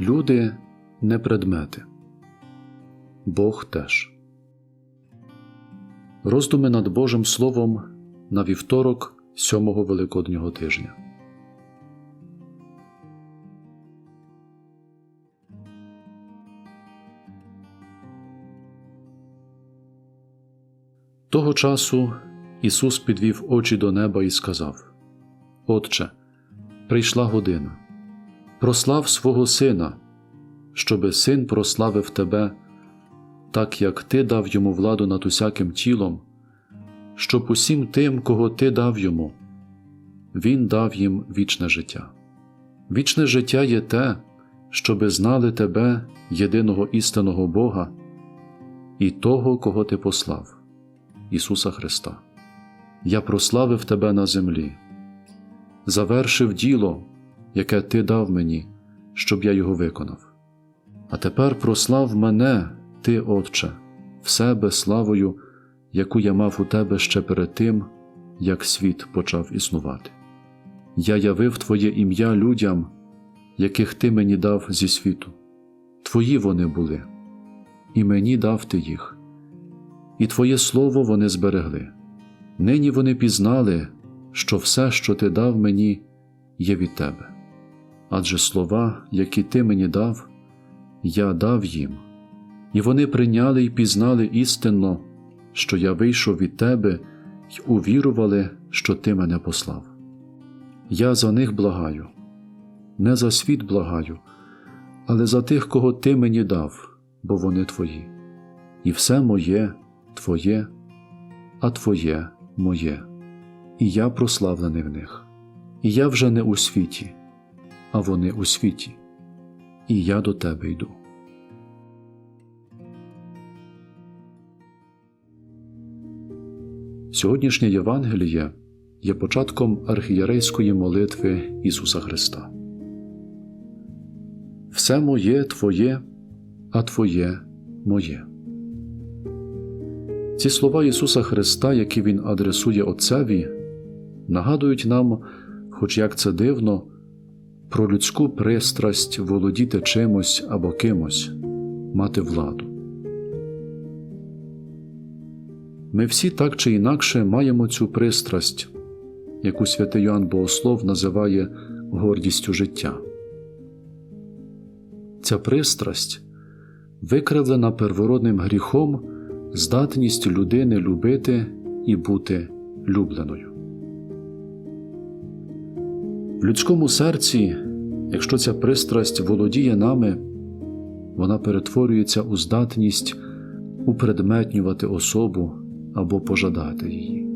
Люди не предмети, Бог теж. Роздуми над Божим Словом на вівторок сьомого Великоднього тижня. Того часу Ісус підвів очі до неба і сказав: Отче, прийшла година. Прослав свого Сина, щоби син прославив Тебе, так як Ти дав йому владу над усяким тілом, щоб усім тим, кого Ти дав йому, Він дав їм вічне життя. Вічне життя є те, щоби знали Тебе, єдиного істинного Бога, і того, кого Ти послав, Ісуса Христа. Я прославив Тебе на землі, завершив діло, яке Ти дав мені, щоб я його виконав. А тепер прослав мене, Ти, Отче, в себе славою, яку я мав у Тебе ще перед тим, як світ почав існувати. Я явив Твоє ім'я людям, яких Ти мені дав зі світу. Твої вони були, і мені дав Ти їх, і Твоє Слово вони зберегли. Нині вони пізнали, що все, що Ти дав мені, є від Тебе. Адже слова, які Ти мені дав, я дав їм, і вони прийняли і пізнали істинно, що я вийшов від Тебе й увірували, що Ти мене послав. Я за них благаю, не за світ благаю, але за тих, кого Ти мені дав, бо вони Твої, і все моє Твоє, а Твоє моє, і я прославлений в них. І я вже не у світі, а вони у світі, і я до тебе йду. Сьогоднішнє Євангеліє є початком архієрейської молитви Ісуса Христа. Все моє Твоє, а Твоє моє. Ці слова Ісуса Христа, які Він адресує Отцеві, нагадують нам, хоч як це дивно, про людську пристрасть володіти чимось або кимось, мати владу. Ми всі так чи інакше маємо цю пристрасть, яку святий Йоанн Богослов називає гордістю життя. Ця пристрасть, викривлена первородним гріхом, здатність людини любити і бути любленою. В людському серці, якщо ця пристрасть володіє нами, вона перетворюється у здатність упредметнювати особу або пожадати її.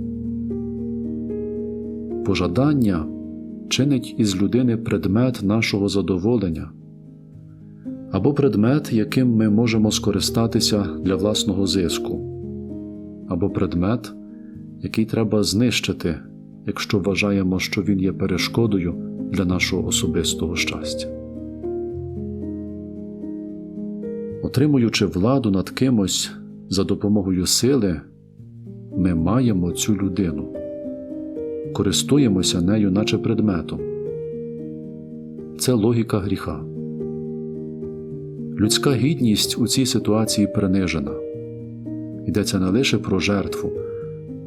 Пожадання чинить із людини предмет нашого задоволення або предмет, яким ми можемо скористатися для власного зиску, або предмет, який треба знищити якщо вважаємо, що він є перешкодою для нашого особистого щастя. Отримуючи владу над кимось за допомогою сили, ми маємо цю людину, користуємося нею, наче предметом. Це логіка гріха. Людська гідність у цій ситуації принижена. Йдеться не лише про жертву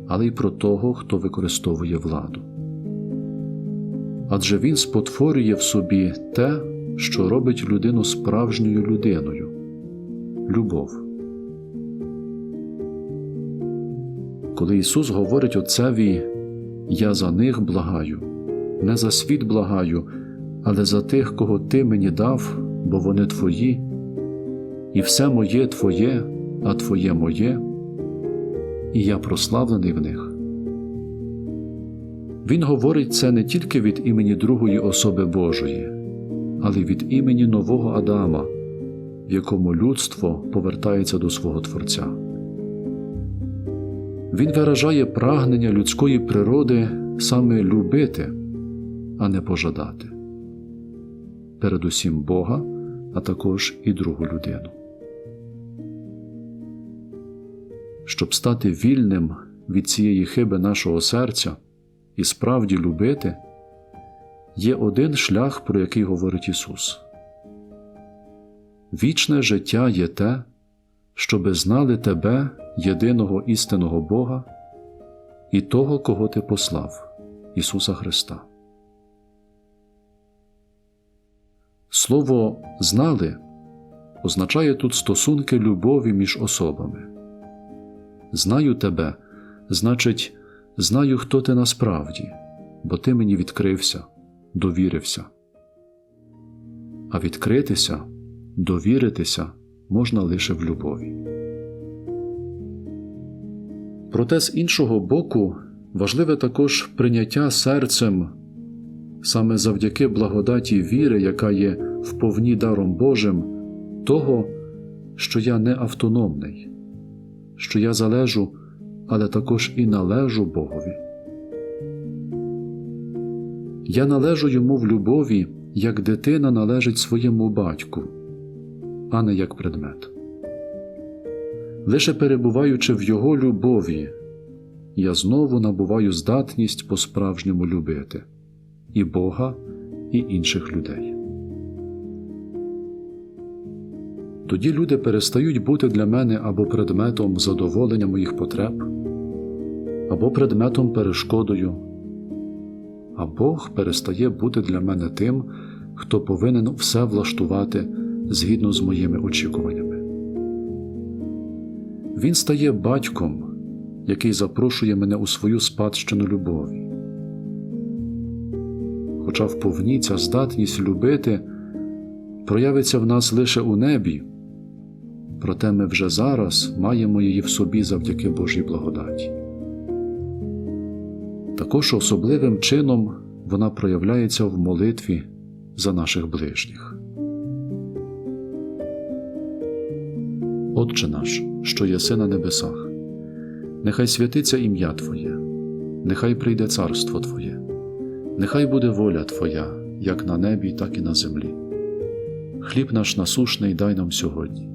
але й про того, хто використовує владу. Адже він спотворює в собі те, що робить людину справжньою людиною любов. Коли Ісус говорить Отцеві Я за них благаю, не за світ благаю, але за тих, кого Ти мені дав, бо вони Твої, і все моє Твоє, а Твоє моє і я прославлений в них. Він говорить це не тільки від імені другої особи Божої, але й від імені нового Адама, в якому людство повертається до свого Творця. Він виражає прагнення людської природи саме любити, а не пожадати, передусім Бога, а також і другу людину. Щоб стати вільним від цієї хиби нашого серця і справді любити, є один шлях, про який говорить Ісус Вічне життя є те, щоби знали Тебе, єдиного істинного Бога, і того, кого Ти послав, Ісуса Христа. Слово знали означає тут стосунки любові між особами. Знаю тебе, значить, знаю, хто ти насправді, бо ти мені відкрився, довірився. А відкритися, довіритися можна лише в любові. Проте з іншого боку, важливе також прийняття серцем саме завдяки благодаті віри, яка є вповні даром Божим, того, що я не автономний, що я залежу, але також і належу Богові. Я належу йому в любові, як дитина належить своєму батьку, а не як предмет. Лише перебуваючи в його любові, я знову набуваю здатність по-справжньому любити і Бога, і інших людей. Тоді люди перестають бути для мене або предметом задоволення моїх потреб, або предметом перешкодою, а Бог перестає бути для мене тим, хто повинен все влаштувати згідно з моїми очікуваннями. Він стає батьком, який запрошує мене у свою спадщину любові. Хоча вповні ця здатність любити проявиться в нас лише у небі, проте ми вже зараз маємо її в собі завдяки Божій благодаті. Також особливим чином вона проявляється в молитві за наших ближніх. Отче наш, що єси на небесах, нехай святиться ім'я Твоє, нехай прийде царство Твоє, нехай буде воля Твоя, як на небі, так і на землі. Хліб наш насушний дай нам сьогодні,